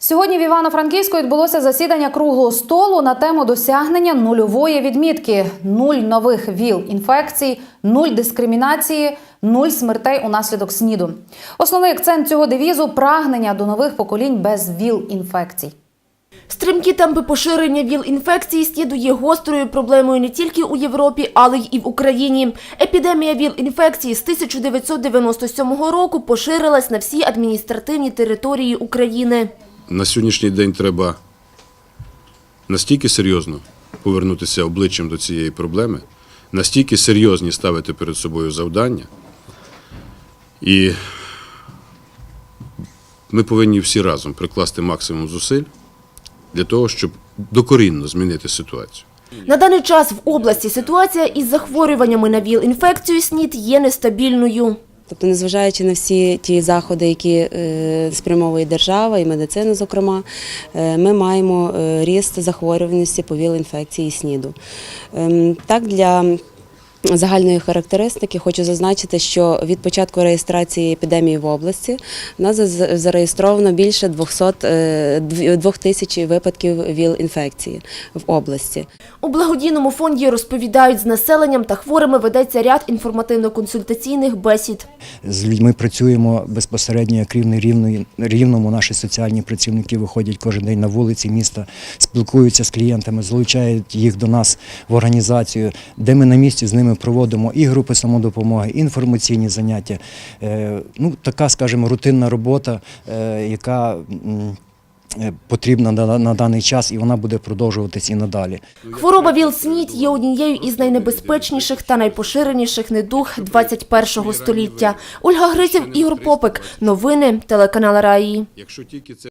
Сьогодні в Івано-Франківську відбулося засідання круглого столу на тему досягнення нульової відмітки: нуль нових ВІЛ-інфекцій, нуль дискримінації, нуль смертей унаслідок СНІДу. Основний акцент цього девізу прагнення до нових поколінь без ВІЛ-інфекцій. Стрімкі темпи поширення ВІЛ-інфекції СНІДу є гострою проблемою не тільки у Європі, але й і в Україні. Епідемія ВІЛ-інфекції з 1997 року поширилась на всі адміністративні території України. На сьогоднішній день треба настільки серйозно повернутися обличчям до цієї проблеми, настільки серйозні ставити перед собою завдання. І ми повинні всі разом прикласти максимум зусиль для того, щоб докорінно змінити ситуацію. На даний час в області ситуація із захворюваннями на ВІЛ-інфекцію СНІД є нестабільною. Тобто, незважаючи на всі ті заходи, які е, спрямовує держава і медицина, зокрема, е, ми маємо е, ріст захворюваності по ВІЛ-інфекції СНІДу. Ем, Так, для загальної характеристики хочу зазначити, що від початку реєстрації епідемії в області у нас зареєстровано більше 200, е, дві- 2000 випадків ВІЛ-інфекції в області. У благодійному фонді розповідають, з населенням та хворими ведеться ряд інформативно-консультаційних бесід. З людьми працюємо безпосередньо як рівний рівної- рівному. Наші соціальні працівники виходять кожен день на вулиці міста, спілкуються з клієнтами, залучають їх до нас в організацію, де ми на місці з ними проводимо і групи самодопомоги, і інформаційні заняття. Е, Ну, така, скажімо, рутинна робота, е, яка е, потрібна на, на даний час, і вона буде продовжуватись і надалі. Хвороба ВІЛ-СНІД є однією із найнебезпечніших та найпоширеніших недуг 21 століття. Ольга Гриців, Ігор Попик. Новини телеканал Раї. Якщо тільки це